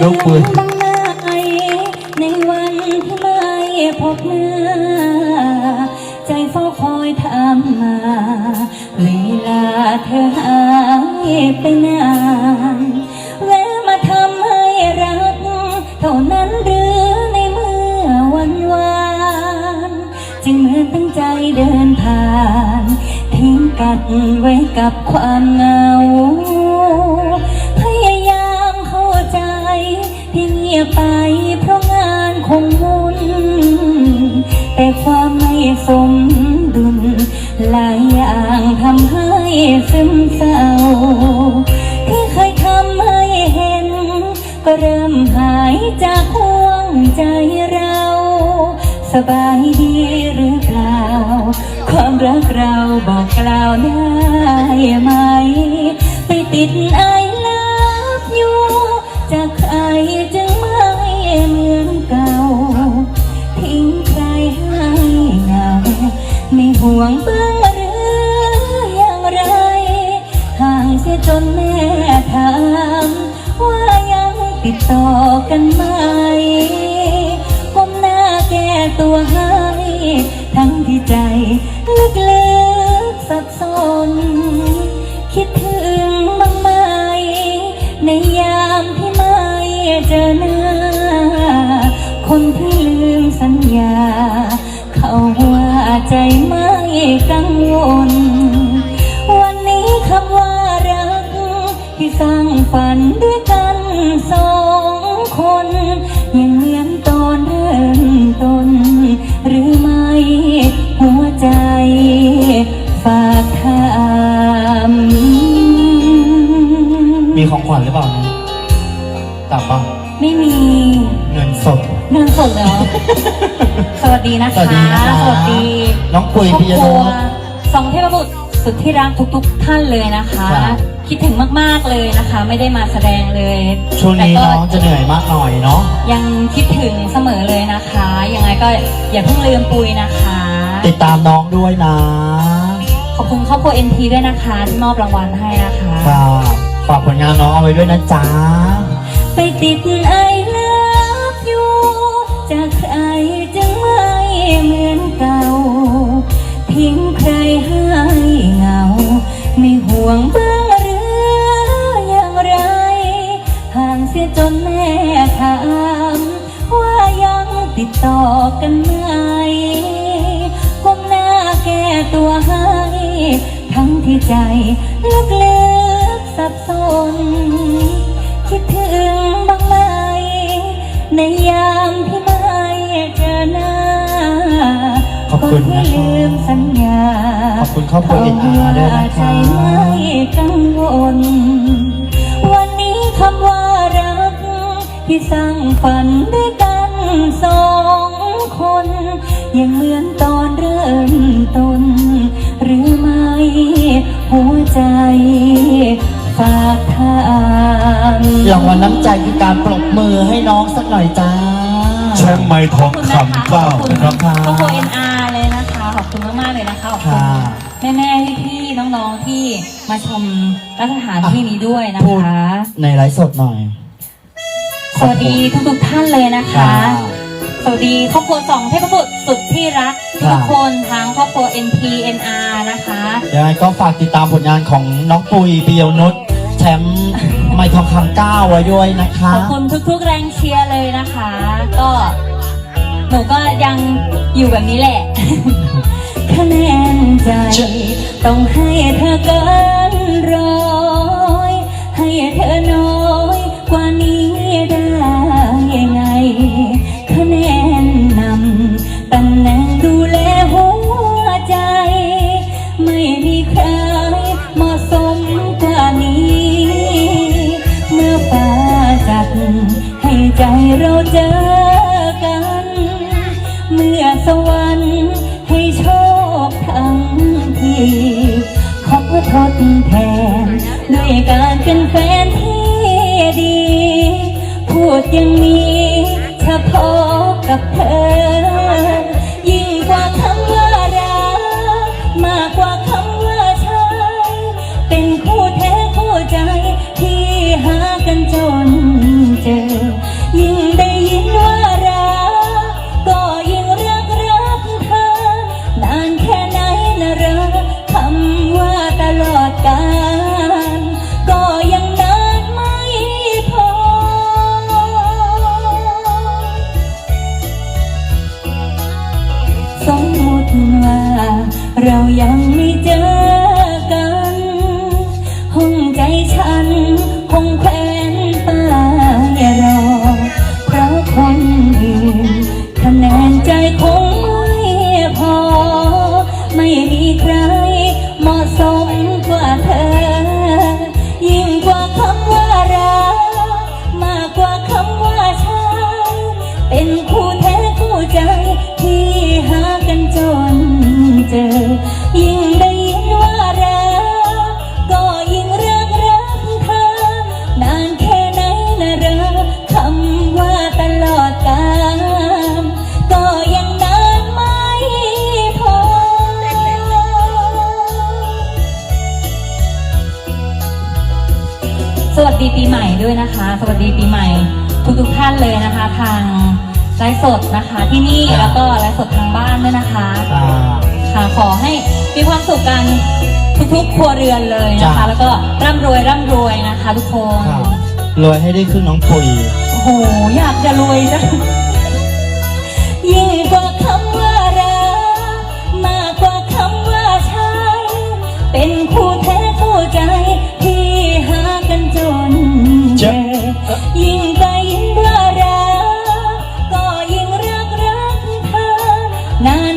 น้องปุยบ้างไหมในวันที่ไม่พบหน้าใจเฝ้าคอยถามมา เวลาเธอหายไปนานแวะมาทำให้รัก เท่านั้นหรือในเมื่อวันวานจึงเหมือนตั้งใจเดินผ่าน ทิ้งกันไว้กับความเหงา สมดุลหลายอย่างทำให้ซึมเศร้าที่เคยทำให้เห็น ก็เริ่มหายจากห่วงใจเรา สบายดีหรือเปล่า ความรักเราบอกกล่าวได้ไหม ไปติดอ สียจนแม่ถามว่ายังติดต่อกันไหมก้มหน้าแก้ตัวให้ทั้งที่ใจลึกๆสับสน คิดถึงบ้างไหม ในยามที่ไม่เจอหน้า คนที่ลืมสัญญา เขาว่าใจไม่กังวล วันนี้คำว่ารัก ที่สร้างฝันด้วยกันสองคน ยังเหมือนตอนเริ่มต้น หรือไม่ หัวใจ ฝากถามมีของขวัญหรือเปล่าเนี่ยตับป่ะไม่มีเงินสดเงินสดเหรอ สวัสดีนะคะ สวัสดีนะคะสวัสดีน้องปุยครอบปิยครันุวชสองเทพบุตรสุดที่รักทุก ๆ ท่านเลยนะคะ ครับ คิดถึงมาก ๆเลยนะคะ ไม่ได้มาแสดงเลยช่วงนี้แต่ก็น้องจะเหนื่อยมากหน่อยเนาะยังคิดถึงเสมอเลยนะคะยังไงก็อย่าเพิ่งลืมปุยนะคะ ติดตามน้องด้วยนะขอบคุณครอบครัว NT ด้วยนะคะที่มอบรางวัลให้นะคะค่ะฝากผลงานน้องเอาไว้ด้วยนะจ๊ะ ไปติดไอ อกกันไหมก้มหน้าแก้ตัวให้ ทั้งที่ใจลึกๆสับสน คิดถึงบ้างไหม ในยามที่ไม่เจอหน้าขอบคุณนะคะที่ลืมสัญญาขอบคุณครอบครัว NR ด้วยนะคะใจไม่กังวล วันนี้คำว่ารักที่สร้างฝันด้วยกัน ใจฝากทางรางวัลน้ำใจคือการปรบมือให้น้องสักหน่อยจ้าแชมป์ไม้ทองคำเก้าขอบคุณนะครับครอบครัว NR เลยนะคะ ขอบคุณมากๆเลยนะคะขอบคุณค่ะแม่ๆพี่ๆน้องๆที่มาชมรัฐสถานที่นี้ด้วยนะพูดคะ ในไลฟ์สดหน่อย สวัสดีทุกๆท่านเลยนะคะ สวัสดีครอบครัวสองเทพบุตรสุดที่รักครัทุบกคนทั้งครอบครัว NP NR นะคะยังไงก็ฝากติดตามผลงานของน้องปุยปิยนุชแชมป์ไม่ทองคำเก้าไว้ด้วยนะคะ ขอบคุณทุกๆ แรงเชียร์เลยนะคะ ก็หนูก็ยังอยู่แบบนี้แหละ คะแนนใจ ต้องให้เธอเกินร้อย ให้เธอน้อย เราเจอกัน เมื่อสวรรค์ให้โชคทั้งทีขอทดแทนด้วยการเป็นแฟนที่ดี พูดอย่างนี้เฉพาะกับเธอ วัสดีปีใหม่ด้วยนะคะ สวัสดีปีใหม่ทุกทุกท่านเลยนะคะ ทางไลฟ์สดนะคะที่นี่แล้วก็ไลฟ์สดทางบ้านด้วยนะคะค่ะขอให้มีความสุขกันทุกๆครัวเรือนเลยนะคะ แล้วก็ร่ำรวยร่ำรวยนะคะ ทุกคนรวยให้ได้ขึ้นน้องปุ๋ยโอ้โหอยากจะรวยจัง nah.